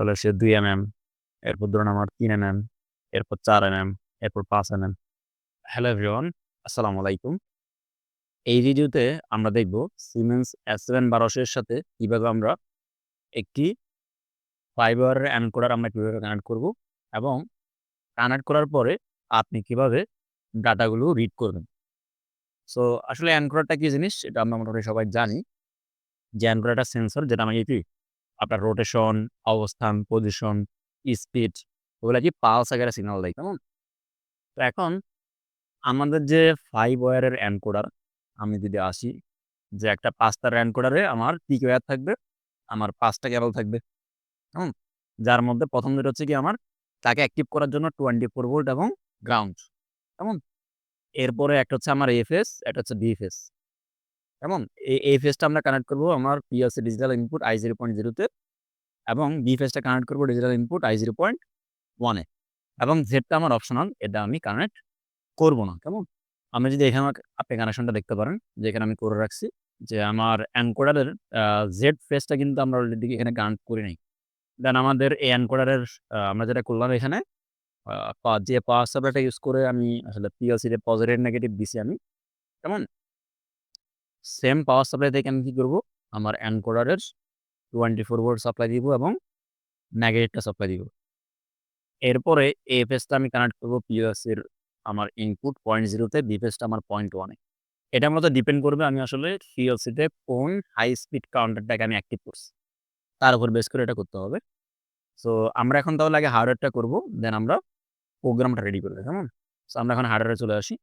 তাহলে সে দুই M M এরপর ধরুন আমার তিন এম এম এরপর চার এম এম এরপর পাঁচ এম এম হ্যালো এভরিওয়ান, আসসালামু আলাইকুম। এই ভিডিওতে আমরা দেখব সিমেন্স সেভেন বারোশের সাথে কীভাবে আমরা একটি ফাইবার অ্যানকোডার আমরা কীভাবে কানেক্ট করব এবং কানেক্ট করার পরে আপনি কীভাবে ডাটাগুলো রিড করবেন। সো আসলে অ্যানকোডারটা কী জিনিস? এটা আমরা মোটামুটি সবাই জানি। যে অ্যানকোডার একটা সেন্সর যেটা আমাকে কি আপনার রোটেশন অবস্থান পজিশন স্পিড ওগুলো কি পালস আকারে সিগনাল দেয়, কেমন? তো এখন আমাদের যে ফাইভ ওয়ারের অ্যানকোডার আমি যদি আসি, যে একটা পাঁচটার অ্যানকোডারে আমার পিক ওয়ার থাকবে, আমার পাঁচটা কেবল থাকবে হুম যার মধ্যে প্রথম যেটা হচ্ছে কি আমার, তাকে অ্যাক্টিভ করার জন্য টোয়েন্টি ফোর ভোল্ট এবং গ্রাউন্ড কেমন? এরপরে একটা হচ্ছে আমার এফএস একটা হচ্ছে বিএফএস কেমন এই এফএসটা আমরা কানেক্ট করব আমার PLC digital input I zero point জিরোতে এবং বিএফএসটা কানেক্ট করব digital input I zero point ওয়ানে এবং জেডটা আমার অপশনাল এটা আমি কানেক্ট করব না, কেমন? আমি যদি এখানে আপনি কানেকশনটা দেখতে পারেন, যে এখানে আমি করে রাখছি, যে আমার অ্যানকোডারের জেড ফেসটা কিন্তু আমরা অলরেডি এখানে কানেক্ট করি নাই। দেন আমাদের এই অ্যানকোডারের আমরা যেটা করলাম এখানে যে পাওয়ার সাপ্লাইটা ইউজ করে আমি আসলে পিএলসিতে পজিটিভ নেগেটিভ দিছি আমি, কেমন? সেম পাওয়ার সাপ্লাই থেকে আমি কী করব? আমার অ্যানকোডারের টোয়েন্টি ফোর ভোল্ট সাপ্লাই দিব এবং নেগেটিভটা সাপ্লাই দিব। এরপরে এ এফএসটা আমি কানেক্ট করব পিএসসির আমার ইনপুট পয়েন্ট জিরোতে বিফএসটা আমার পয়েন্ট ওয়ানে এটা মূলত ডিপেন্ড করবে আমি আসলে পিএলসিতে কোন হাই স্পিড কাউন্টারটাকে আমি অ্যাক্টিভ করছি। তার উপর বেস করে এটা করতে হবে। সো আমরা এখন তাহলে আগে হার্ডওয়্যারটা করব দেন আমরা প্রোগ্রামটা রেডি করব কেমন? সো আমরা এখন হার্ডওয়্যারে চলে আসি।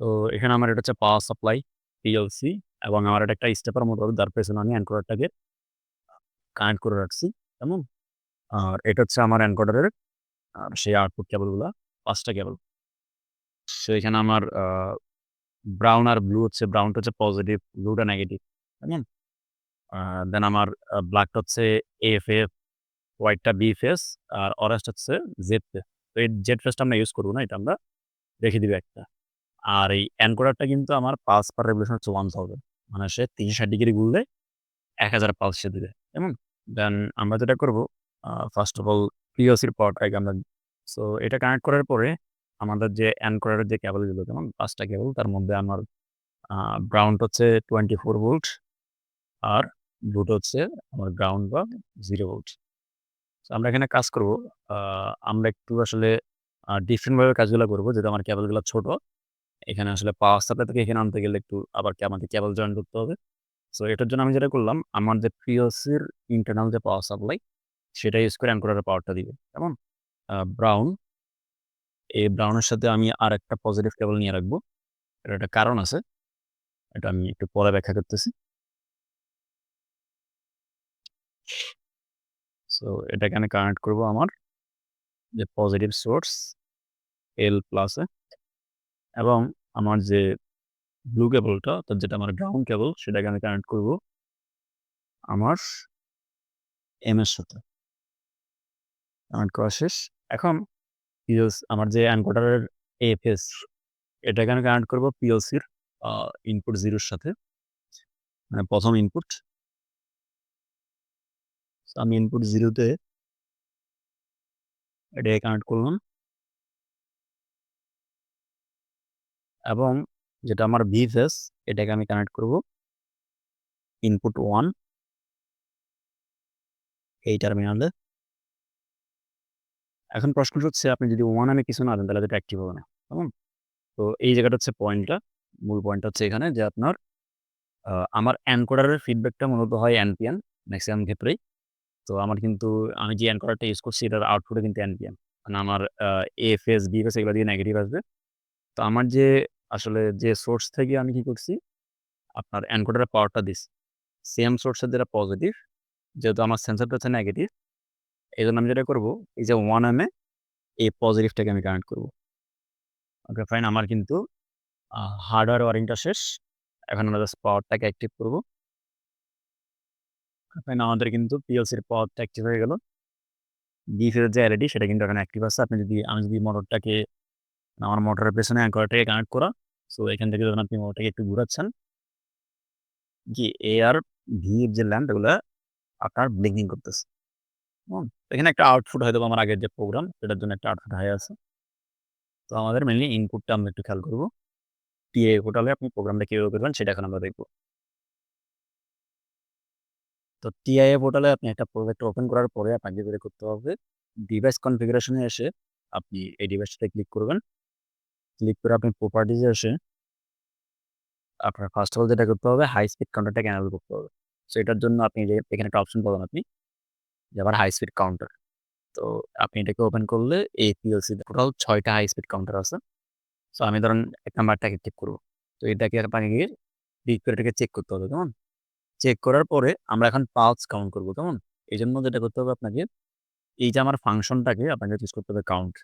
তো, এখানে আমার এটা হচ্ছে পাওয়ার সাপ্লাই পিএলসি এবং আমার একটা স্টেপার মতো যার পেছনে আমি অ্যানকোডারটাকে কানেক্ট করে রাখছি, কেমন? আর এটা হচ্ছে আমার অ্যানকোডারের সেই আউটপুট কেবলগুলো পাঁচটা কেবল সো এখানে আমার ব্রাউন আর ব্লু হচ্ছে ব্রাউনটা হচ্ছে পজিটিভ ব্লুটা নেগেটিভ কেমন? দেন আমার ব্ল্যাকটা হচ্ছে এফ এফ হোয়াইটটা বি ফেস আর অরেঞ্জটা হচ্ছে জেড ফেস তো এই জেড ফেসটা আমরা ইউজ করব না, এটা আমরা রেখে দিবি একটা। আর এই অ্যানকোডারটা কিন্তু আমার পালস পার রেভলিউশন হচ্ছে ওয়ান থাউজেন্ড মানে সে তিনশো ষাট ডিগ্রি ঘুরলে এক হাজার পালস সে দিবে, কেমন? দেন আমরা যেটা করব ফার্স্ট অফ অল পিওসির পাওয়ারটাকে আমরা সো এটা কানেক্ট করার পরে আমাদের যে অ্যানকোডারের যে কেবলগুলো যেমন পাঁচটা কেবল তার মধ্যে আমার ব্রাউনটা হচ্ছে টোয়েন্টি ফোর ভোল্ট আর ব্লুটা হচ্ছে আমার গ্রাউন্ড বা জিরো ভোল্ট আমরা এখানে কাজ করব আমরা একটু আসলে ডিফারেন্টভাবে কাজগুলো করব, যেহেতু আমার কেবলগুলো ছোট। এখানে আসলে পাওয়ার সাপ্লাই থেকে এখানে আনতে গেলে একটু আবার আমাকে কেবল জয়েন করতে হবে? সো এটার জন্য আমি যেটা করলাম, আমার যে পিওসির ইন্টারনাল যে পাওয়ার সাপ্লাই সেটা ইউজ করে অ্যানকোডারের পাওয়ারটা দিবে। কেমন? ব্রাউন এই ব্রাউনের সাথে আমি আর একটা পজিটিভ কেবল নিয়ে রাখব। এটার একটা কারণ আছে। এটা আমি একটু পরে ব্যাখ্যা করতেছি। সো এটাকে আমি কানেক্ট করব আমার যে পজিটিভ সোর্স এল প্লাসে এবং আমার যে ব্লু কেবলটা অর্থাৎ যেটা আমার গ্রাউন্ড কেবল সেটাকে আমি কানেক্ট করব আমার এম এর সাথে। কানেক্ট করা শেষ। এখন পিএলস আমার যে অ্যানকোডারের এফএস এটাকে আমি কানেক্ট করব পিএলসির ইনপুট জিরোর সাথে। মানে প্রথম ইনপুট আমি ইনপুট জিরোতে এটাকে কানেক্ট করলাম। এবং যেটা আমার ভিফেস এটাকে আমি কানেক্ট করব। ইনপুট ওয়ান এই টার্মিনালে এখন প্রশ্ন হচ্ছে, আপনি যদি ওয়ান আমি কিছু না দেন, তাহলে এটা অ্যাক্টিভ হবে না, কেমন? তো এই জায়গাটা হচ্ছে পয়েন্টটা মূল পয়েন্টটা হচ্ছে এখানে যে আপনার আমার অ্যানকোডারের ফিডব্যাকটা মূলত হয় এনপিএন ম্যাক্সিমাম ক্ষেত্রেই। তো আমার কিন্তু, আমি যে অ্যানকোডারটা ইউজ করছি, এটার আউটপুটে কিন্তু এনপিএন মানে আমার এফ এস বি এস এগুলো দিয়ে নেগেটিভ আসবে। তো আমার যে আসলে যে সোর্স থেকে আমি কি করছি, আপনার অ্যানকোডারের পাওয়ারটা দিচ্ছি সেম সোর্সের যেটা পজিটিভ, যেহেতু আমার সেন্সারটা হচ্ছে নেগেটিভ এই জন্য আমি যেটা করব, এই যে ওয়ান এম এ, এই পজিটিভটাকে আমি কানেক্ট করব। ওকে, ফাইন, আমার কিন্তু হার্ডওয়্যার ওয়ারিংটা শেষ। এখন আমরা জাস্ট পাওয়ারটাকে অ্যাক্টিভ করব। ফাইন, আমাদের কিন্তু পিএলসির পাওয়ারটা অ্যাক্টিভ হয়ে গেল। ডিফের যে এলইডি সেটা কিন্তু এখন অ্যাক্টিভ আছে। আপনি যদি, আমি যদি মোটরটাকে আমার মোটরের পেছনে অ্যাঙ্করটাকে কানেক্ট করা সো এখান থেকে যখন আপনি মোটরটাকে একটু ঘুরাচ্ছেন কি এ আর ভি এর যে ল্যাম্প এগুলো আপনার ব্লিঙ্কিং করতেছে? এখানে একটা আউটপুট হয়তোবা আমার আগের যে প্রোগ্রাম সেটার জন্য একটা আউটপুট হাই আছে। তো আমাদের মেনলি ইনপুটটা আমরা একটু খেয়াল করব। টিএ পোর্টালে আপনি প্রোগ্রামটা কীভাবে করবেন সেটা এখন আমরা দেখব তো টিআইএ পোর্টালে আপনি একটা প্রজেক্ট ওপেন করার পরে আপনাকে করতে হবে, ডিভাইস কনফিগারেশন এসে আপনি এই ডিভাইসটাতে ক্লিক করবেন। ক্লিক করে আপনি প্রপার্টিজে এসে আপনার ফার্স্ট অফ অল যেটা করতে হবে হাই স্পিড কাউন্টারটাকে এনেবল করতে হবে। সো এটার জন্য আপনি যে এখানে একটা অপশন পাবেন আপনি যে আবার হাই স্পিড কাউন্টার। তো আপনি এটাকে ওপেন করলে এই পিএলসি টোটাল ৬ টা হাই স্পিড কাউন্টার আছে। সো আমি ধরেন এক নাম্বারটাকে ক্লিক করব। তো এটাকে আপনাকে গিয়ে করে এটাকে চেক করতে হবে, কেমন? চেক করার পরে আমরা এখন পালস কাউন্ট করব, কেমন? এই জন্য যেটা করতে হবে আপনাকে এই যে আমার ফাংশনটাকে আপনাকে চুজ করতে হবে কাউন্ট।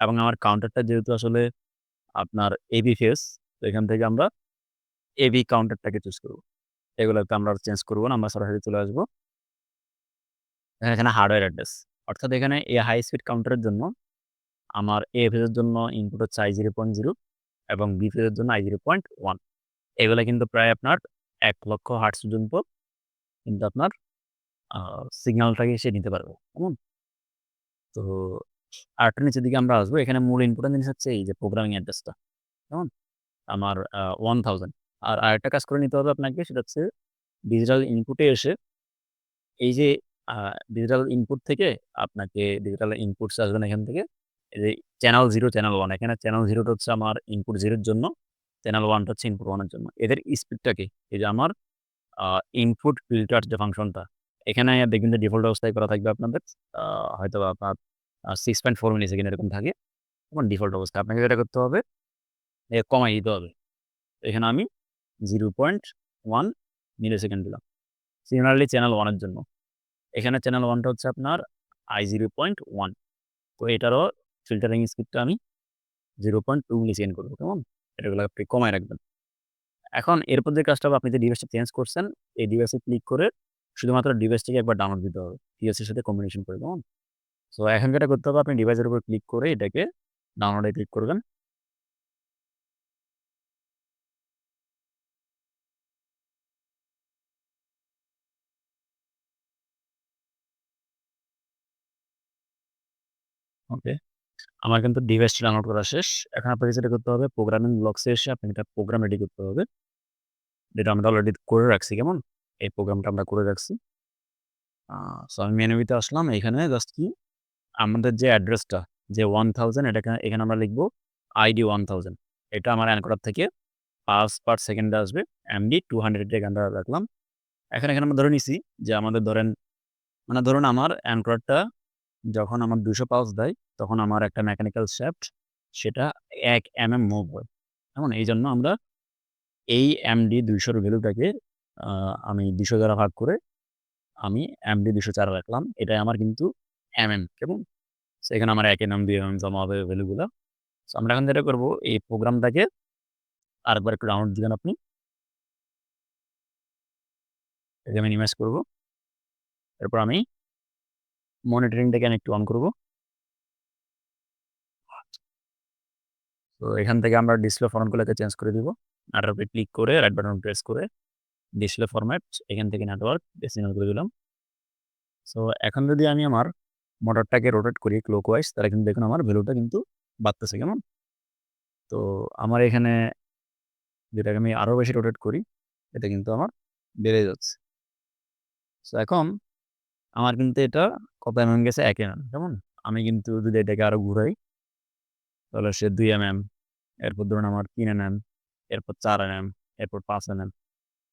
এবং আমার কাউন্টারটা যেহেতু আসলে আপনার এবি ফেস, এখান থেকে আমরা এবি কাউন্টারটাকে চুজ করব। এগুলোকে আমরা চেঞ্জ করব না। আমরা সরাসরি চলে আসব এখানে হার্ডওয়্যার অ্যাড্রেস। অর্থাৎ এখানে এই হাই স্পিড কাউন্টারের জন্য আমার এ ফেজের জন্য ইনপুট হচ্ছে i0.0 এবং বি ফেজের জন্য i0.1 এগুলা কিন্তু প্রায় আপনার ১,০০,০০০ হার্টজ পর্যন্ত কিন্তু আপনার আ সিগন্যালটাকে সে নিতে পারবে। কেমন? তো আরেকটা নিচের দিকে আমরা আসব। এখানে মূল ইনপুটের জিনিস হচ্ছে এই যে প্রোগ্রামিং অ্যাড্রেসটা। কেমন? আমার, আ 1000 আর আরেকটা কাজ করে নিতে হবে আপনাকে, সেটা হচ্ছে ডিজিটাল ইনপুটে এসে এই যে ডিজিটাল ইনপুট থেকে আপনাকে ডিজিটাল ইনপুটস আসবেন এখান থেকে। এই যে চ্যানেল জিরো চ্যানেল ওয়ান এখানে চ্যানেল 0 টা হচ্ছে আমার ইনপুট জিরোর জন্য। চ্যানেল ওয়ানটা হচ্ছে ইনপুট 1 এর জন্য। এদের স্পিডটাকে এই যে আমার ইনপুট ফিল্টার যে ফাংশনটা এখানে দেখবেন যে ডিফল্ট অবস্থায় করা থাকবে আপনাদের। আ হয়তোবা পয়েন্ট আ 6.4 মিলিসেকেন্ড এরকম থাকে। এবং ডিফল্ট অবস্থা আপনাকে যেটা করতে হবে কমাই দিতে হবে। এখানে আমি 0.1 মিলিসেকেন্ড দিলাম। সিমিলারলি চ্যানেল ওয়ানের জন্য। এখানে চ্যানেল ওয়ানটা হচ্ছে আপনার i0.1 তো এটারও ফিল্টারিং স্পিডটা আমি 0.2 মিলিসেকেন্ড করব কেমন? এটাগুলো আপনি কমায় রাখবেন। এখন এরপর যে কাজটা হবে আপনি যে ডিভাইসটা চেঞ্জ করছেন, এই ডিভাইসে ক্লিক করে শুধুমাত্র ডিভাইসটিকে একবার ডাউনলোড দিতে হবে। পিএলসির সাথে কম্বিনেশন করে, কেমন? সো এখন যেটা করতে হবে আপনি ডিভাইসের উপর ক্লিক করে এটাকে ডাউনলোডে ক্লিক করবেন। ওকে। আমার কিন্তু ডিভাইসটা ডাউনলোড করা শেষ। এখন আপনাকে যেটা করতে হবে প্রোগ্রামিং ব্লকস এসে আপনাকে একটা প্রোগ্রাম রেডি করতে হবে। যেটা আমরা অলরেডি করে রাখছি, কেমন? এই প্রোগ্রামটা আমরা করে রাখছি। সো আমি মেনুতে আসলাম। এখানে জাস্ট কি আমাদের যে অ্যাড্রেসটা, যে ওয়ান থাউজেন্ড এটা এখানে আমরা লিখব আইডি 1000 এটা আমার এনকোডার থেকে পাস পার সেকেন্ডে আসবে। এমডি 200 এটাকে এখানটা রাখলাম। এখন এখানে আমরা ধরে নিছি যে আমাদের ধরেন মানে ধরুন আমার এনকোডারটা যখন আমার দুশো পাউস দেয়, তখন আমার একটা মেকানিক্যাল শ্যাফট সেটা এক এম এম মুভ হয়। এমন এই জন্য আমরা এই এমডি ২০০ র ভ্যালুটাকে আমি দুশো দ্বারা ভাগ করে আমি এমডি ২০৪ রাখলাম। এটাই আমার কিন্তু এমএম, কেমন? সো এখানে আমার ১ এমএম, ২ এমএম জমা হবে ভ্যালুগুলা। সো আমরা এখন যেটা করব এই প্রোগ্রামটাকে আরেকবার একটু ডাউনলোড দিবেন আপনি। এটা আমি মিনিমাইজ করব এরপর আমি মনিটরিংটাকে আমি একটু অন করব তো এখান থেকে আমরা ডিসপ্লে ফরম্যাটগুলোকে চেঞ্জ করে দিব। উপরে ক্লিক করে রাইট বাটন প্রেস করে ডিসপ্লে ফরম্যাট এখান থেকে নেটওয়ার্ক ডেসিমাল করে দিলাম। সো এখন যদি আমি আমার মোটরটাকে রোটেট করি ক্লকওয়াইজ তাহলে কিন্তু দেখুন আমার ভ্যালুটা কিন্তু বাড়তেছে, কেমন? তো আমার এখানে যেটাকে আমি আরও বেশি রোটেট করি এটা কিন্তু আমার বেড়ে যাচ্ছে। সো এখন আমার কিন্তু এটা কত এমএম গেছে ১ এমএম, কেমন? আমি কিন্তু যদি এটাকে আরও ঘুরাই তাহলে সে ২ এমএম, এরপর ধরুন আমার ৩ এমএম, এরপর ৪ এমএম, এরপর ৫ এমএম,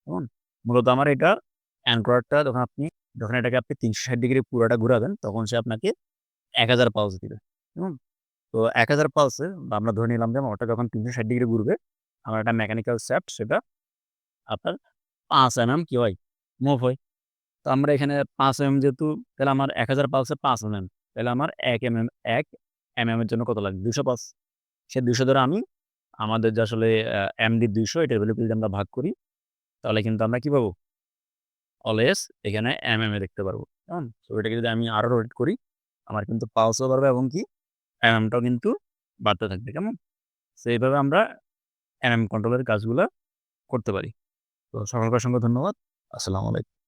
কেমন? মূলত আমার এটা অ্যান্ড্রয়েডটা যখন আপনি যখন এটাকে আপনি ৩৬০ ডিগ্রি পুরোটা ঘুরাবেন তখন সে আপনাকে ১০০০ পালস দিবে, হুম তো ১০০০ পালসে বা আমরা ধরে নিলাম যে ওটা যখন ৩৬০ ডিগ্রি ঘুরবে আমার একটা মেকানিক্যাল শ্যাফট সেটা আপনার ৫ এমএম কি হয়? মুভ হয়। তো আমরা এখানে ৫ এমএম যেহেতু তাহলে আমার ১০০০ পালসে ৫ এমএম। তাহলে আমার ১ এমএম ১ এমএম এর জন্য কত লাগবে? ২০০ পালস। সে দুশো ধরে আমি আমাদের যে আসলে আ এমডি ২০০ এটার ভ্যালুকে যদি আমরা ভাগ করি তাহলে কিন্তু আমরা কি পাবো? অলওয়েজ এখানে এম এম এ দেখতে পারব, কেমন? সো এটাকে যদি আমি আরও রোটেট করি আমার কিন্তু পালসও বাড়বে এবং কি এম এমএমটাও কিন্তু বাড়তে থাকবে, কেমন? তো এইভাবে আমরা এম এম কন্ট্রোলের কাজগুলো করতে পারি। তো সকলকে অসংখ্য ধন্যবাদ। আসসালামু আলাইকুম।